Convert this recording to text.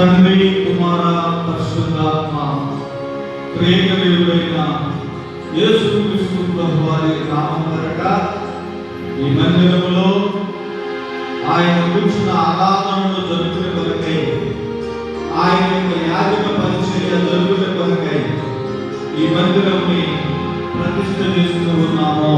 తండ్రి కుమార పరిశుద్ధాత్మ ప్రేమదేవుడైన యేసుక్రీస్తు ప్రభు వారి నామం పేరట ఈ మందిరంలో ఆయన కూర్చున్న ఆరాధనను జరుగుతున్న కొరకై ఆయన యొక్క యాజక పరిచర్య జరుగుతున్న కొరకై ఈ మందిరంని ప్రతిష్ట చేస్తూ ఉన్నాము.